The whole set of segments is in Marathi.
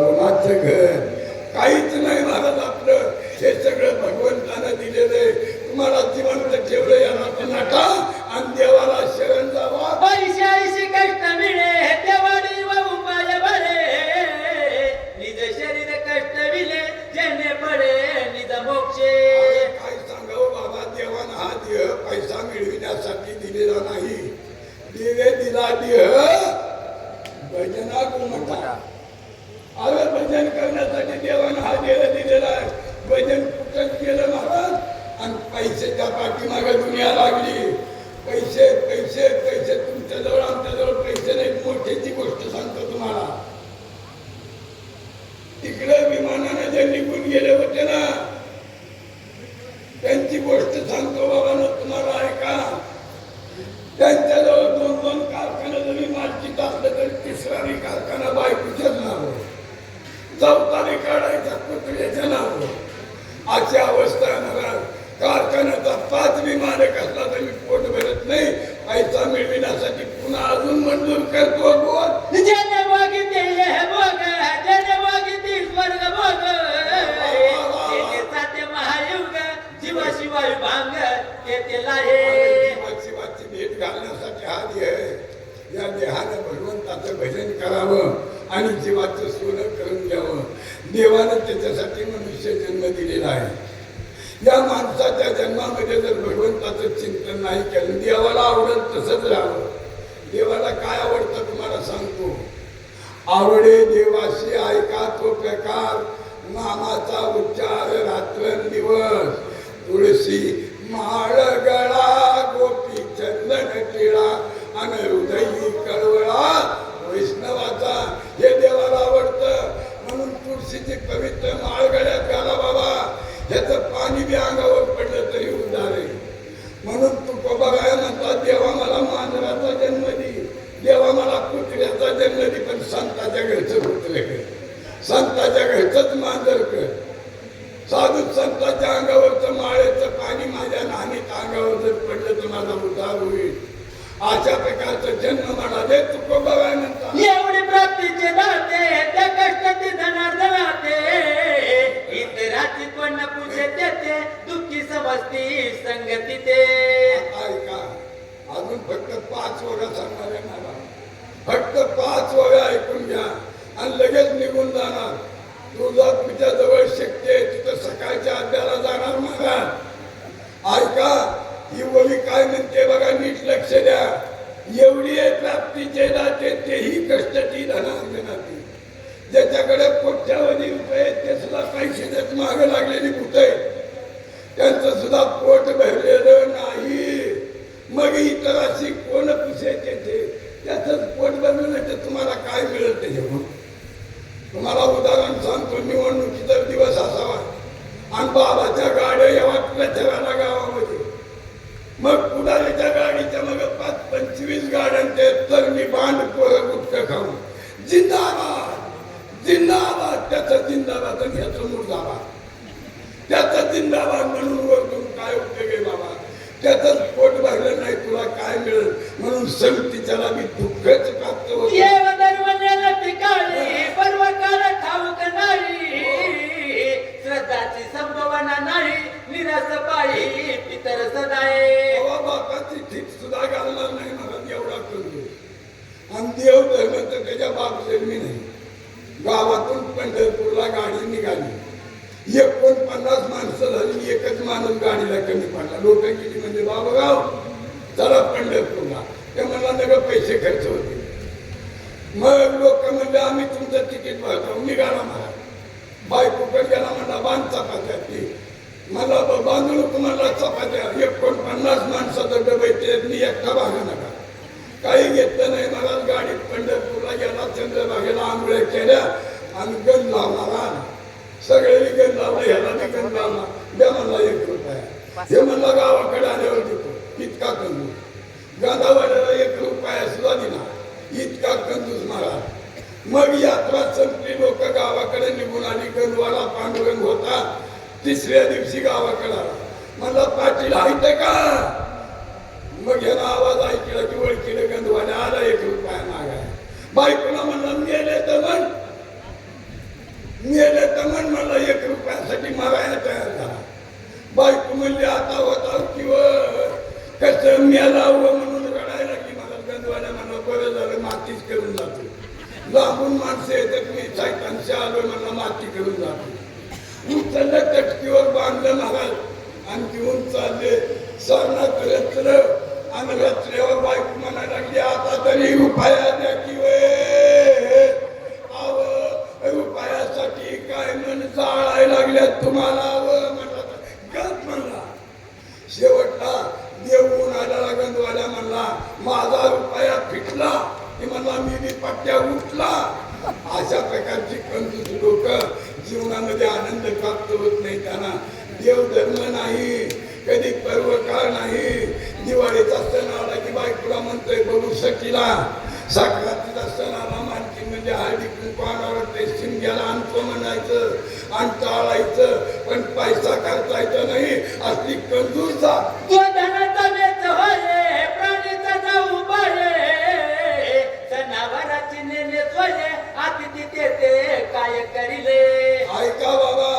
कोणाचं घर काहीच नाही महाराज जीवाशिवाय भांग शिवाची भेट घालण्यासाठी हा देह या देहानं भगवंताचं भजन करावं आणि जीवाचं सोनं करून घ्यावं. देवानं त्याच्यासाठी मनुष्य जन्म दिलेला आहे. या माणसाच्या जन्मामध्ये जर भगवंताचं चिंतन नाही केलं देवाला आवडत तसंच राहावं. देवाला काय आवडतं तुम्हाला सांगतो. आवडे देवाशी ऐका तो प्रकार. नामाचा उच्चार रात्र दिवस माळ गळा गोपी चंदन टिळा अन हृदयी कळवळा वैष्णवाचा हे देवाला आवडतं म्हणून तुळशीची पवित्र माळ गळ्यात घाला बाबा ह्याचं पाणी बी अंगावर पडलं तरी उद्धार आहे म्हणून तू बघाय म्हणतात देवा मला मांजराचा जन्म दे देवा मला कुत्र्याचा जन्म दे पण संताच्या घरचं कुत्रे कर संताच्या घरचंच मांजर कर साधू संताच्या अंगावरचं माळेचं पाणी माझ्या नानीत अंगावर जर पडलं तर माझा उद्धार होईल अशा प्रकारचा जन्म मला दे तू बघाय म्हणतात एवढी प्राप्तीचे दाते त्या कष्टाचे धनार्दन राहते. इतराची कोण पूजे देते दुःखी समजती संगती ते. ऐका अजून फक्त पाच वगा सांगणार आहे मला. फक्त पाच वगा ऐकून घ्या आणि लगेच निघून जाणार. तुझा तुझ्या जवळ आहे तिथं सकाळच्या अड्ड्याला जाणार महाराज. ऐका ही ओळी काय म्हणते बघा नीट लक्ष द्या. एवढी आहे प्राप्तीचे नाते तेही कष्टाची धनांगनाती ज्याच्याकडे कोट्यावधी रुपये आहेत, ते सुद्धा पैसे देत मागे लागलेली भूत आहे त्यांचं सुद्धा पोट भरलेलं नाही मग इतराशी कोण पुसायचे ते त्याच पोट भरलं नाही तर तुम्हाला काय मिळेल त्याच्याकडून तुम्हाला उदाहरण सांगतो निवडणुकीचा दिवस असावा आणि बाबाच्या गाड्या यावा प्रचाराला गावामध्ये मग पुढारीच्या गाडीच्या मग पाच पंचवीस गाड्यांचे तर मी बांध पोरं गुटकं खाऊन जिंदाबाद जिंदाबाद त्याचा जिंदाबाद आणि ह्याचं मुर्दाबाद त्याचा जिंदाबाद म्हणून वरतून काय उपयोग आहे बाबा त्याचं पोट भरलं नाही तुला काय मिळेल म्हणून संगतीच्याला मी दुःखच प्राप्त होत देव दरवण्याला ठिकाणी पर्वकाळ ठाऊक नाही श्रद्धाची संभावना नाही निराश पायी पितर सदाय. बापाची ठीक सुद्धा घालणार नाही मला एवढा करू आणि देव धर्म तर त्याच्या बाप मी नाही. गावातून पंढरपूरला गाडी निघाली. एकोणपन्नास माणसं झाली एकच माणूस गाडीला कमी पडला. लोक गेली म्हणजे बाबगाव चला पंढरपूरला. ते मला नग पैसे खर्च होते. मग लोक म्हणजे आम्ही तुमचं तिकीट भरतो निघाला मला. बायको गेला म्हणला बांध चपात्या ती. मला बांधलो तुम्हाला चपात्या एकोणपन्नास माणसाचं डबे ते मी एकटा भागा नका. काही घेतलं नाही मला गाडीत पंढरपूरला गेला चंद्रभागेला आंघोळ्या केल्या आणि गण लावला सगळे गण लावला ह्याला मी गण लावला. द्या म्हणला एक रुपया. हे म्हणला गावाकडे आल्यावर देतो. इतका कमी. गदावाड्याला एक रुपया सुद्धा दिला. इतका कंजूस महाराज मग यात्रा संपली लोक गावाकडे निघून आली. गणवाला पांडुरंग होता. तिसऱ्या दिवशी गावाकडे आला. मला पाटील आहे का? मग ह्याला आवाज ऐकला की ओळखीला गंधवाने आला एक रुपया मागाय बायको म्हणलं मेले तर म्हण मी सायकांशी आलो मला माती करून जातो उचललं चटकीवर बांधलं महाराज आणि घेऊन चालले सरनाथ करत आणि रचल्यावर बायको म्हणायला लागली आता तरी उपाया द्या की वे. उपायासाठी काय मन जाळायला लागल्यात तुम्हाला अव म्हणला. शेवटला देव आला गंधवाल्या म्हणला माझा रुपया फिटला. की म्हणला मी बी पट्ट्या उठला. अशा प्रकारची कंजूस लोक जीवनामध्ये आनंद प्राप्त होत नाही त्यांना. देव धर्म नाही. कधी पर्वकाळ नाही. दिवाळीचा सण आला की बायकोला म्हणतोय बघू सकीला साखरातीचा सण आला मानकी म्हणजे हळदी कुंकवानावर ते शिमग्याला आणतो म्हणायचं आणि टाळायचं पण पैसा खर्चायचा नाही. असली तेथे काय करिले? ऐका बाबा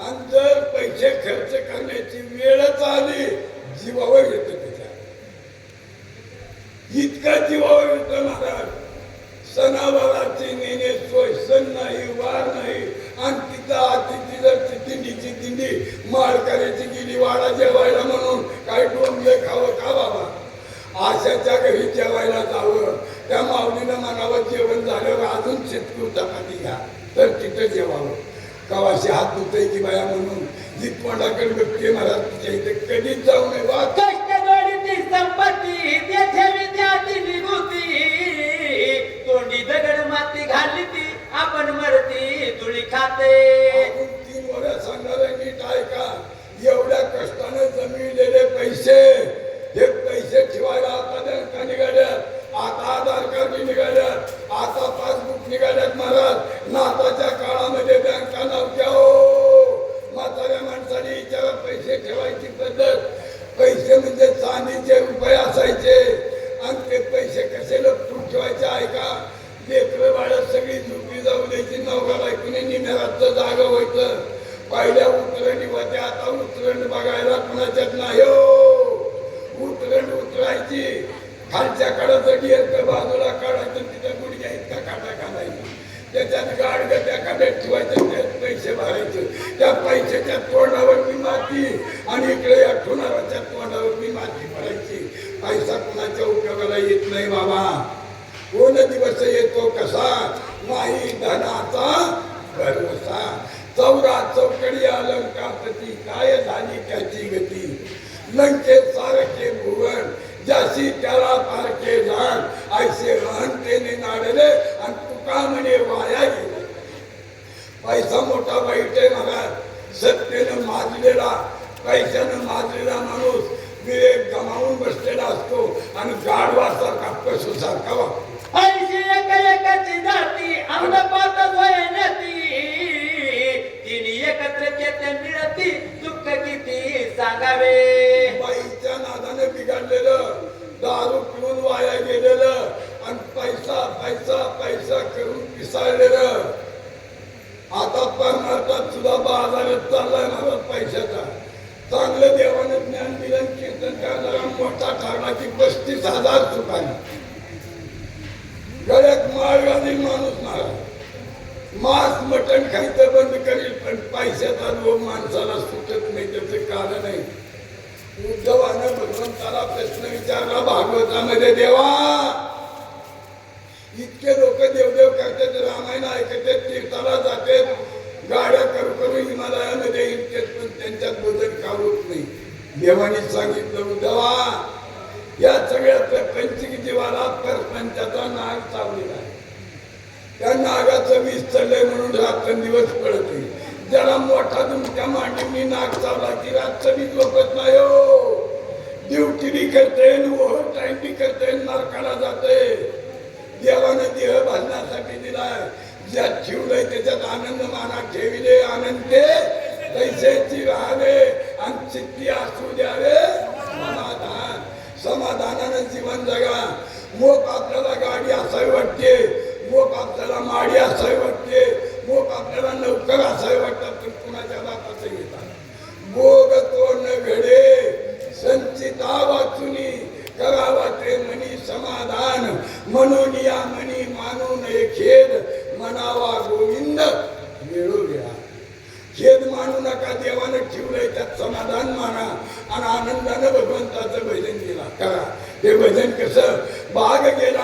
आणि जर पैसे खर्च करण्याची वेळच आणि जीवावर येतं त्याच्या इतका जीवावर येतो महाराज. सणावाराची नेणे सोय सण नाही वार नाही. आणि तिथं अतिथी जर दिंडीची दिंडी माळ गेली वाडा जेवायला म्हणून काय डोंबले खावं का बाबा? आशाच्या घरी जेवायला जावं. त्या माऊलीनं म्हणावं जेवण झाल्यावर अजून शेतकरी चपाती घ्या. तर तिथं जेवावं. कवाशी हात धुतय की बाया म्हणून. जितवंडाकडे बघते महाराज तिच्या इथे कधीच जाऊ नये वा. कष्ट जोडीची संपत्ती तेथे तोंडी दगड माती घालली ती आपण मरती तुळी खाते आपण तीन वर्ष सांगणार नीट ऐका एवढ्या कष्टाने जमिलेले पैसे हे पैसे ठेवायला आता बँका निघाल्यात आता आधार कार्ड निघाल्यात आता पासबुक निघाल्यात महाराज नाताच्या काळामध्ये बँका नव्हत्या हो म्हाताऱ्या माणसाने विचारा पैसे ठेवायची पद्धत. पैसे म्हणजे चांदीचे रुपये असायचे. आणि ते पैसे कसे लपटून ठेवायचे ऐका. लेकरं बाळा सगळी झोपी जाऊ द्यायची नवरा बायकोने निम्याचं जागा व्हायचं. पहिल्या उतरणी होत्या आता उतरण बघायला कुणाच्यात नाही हो. उतरण उतरायची. खालच्या काळाचं डिअर बाजूला काढायचं तिथं गुडघ्या इतका काटा घालायचा. त्याच्यात गाड त्या काट्यात ठेवायचं त्यात पैसे भरायचे. त्या पैशाच्या तोंडावर मी माती आणि इकडे या ठोणाराच्या तोंडावर मी माती भरायची. पैसा कुणाच्या उपयोगाला येत नाही बाबा. कोण दिवस येतो कसा? नाही धनाचा भरवसा चौरा चौकडी अलंकापती काय झाली त्याची गती? लंके सारखे भुवन ज्याशी त्याला पारखे जाण ऐसे अहंतेने नाडले तुका म्हणे वाया गेले. पैसा मोठा वाईट आहे महाराज. सत्तेनं माजलेला पैशानं माजलेला माणूस. विवेक गमावून बसलेला असतो आणि गाढवासारखा पशुसारखा वागतो. ऐशी एक एकाची जाती अंगपात नेती. तिने एकत्र केते मिळती दुःख किती सांगावे. बाईच्या नादाने बिघडलेलं दारू पिऊन वाया गेलेलं आणि पैसा पैसा पैसा करून पिसाळलेलं. आता परमार्थात सुद्धा बाजारात चाललाय मला पैशाचा. चांगलं देवाने ज्ञान दिलं कीर्तन करणारा मोठा ठरला की पस्तीस हजार दुकान गळ्यात मार्गाने माणूस मारा मांस मटण खायचं बंद करील पण पैशाचा लोभ माणसाला सुटत नाही त्याचं कारण आहे उद्धवानं भगवंताला प्रश्न विचारला भागवतामध्ये देवा इतके लोक देवदेव करतात रामायण ऐकतात तीर्थाला जातात. गाड्या करू करू हिमालयामध्ये इतकेत पण त्यांच्यात बदल का होत नाही? देवाने सांगितलं उद्धवा या सगळ्या प्रपंचिक जीवाला परपंचाचा नाग चावलेला आहे. त्या नागाचं वीज चाललंय म्हणून रात्रंदिवस पडत ज्याला मोठा तुमच्या मांडीने नाग चावला की रातचं वीज झोपत नाही हो. ड्युटी बी करते ओव्हर टाइम बी करते नरकाला जाते देवानं देह बांधण्यासाठी दिलाय ज्यात ठेवलंय त्याच्यात आनंद मानात ठेविले आनंदे पैशाची राहावे आणि चित्ती असू द्यावे. समाधान. समाधानानं जीवन जगा. मोप आपल्याला गाडी असावी वाटते. मोप आपल्याला माडी असावी वाटते. मोप आपल्याला नौकर असावी वाटतात पण कुणाच्या बापाचं येतात भोग तो न घडे संचिता वाचुनी करावा ते मनी समाधान म्हणून या मनी मानून खेद मनावा का देवानं ठेवलंय त्यात समाधान माना आणि आनंदानं भगवंताचं भजन केला ते वजन कसं? बाग गेला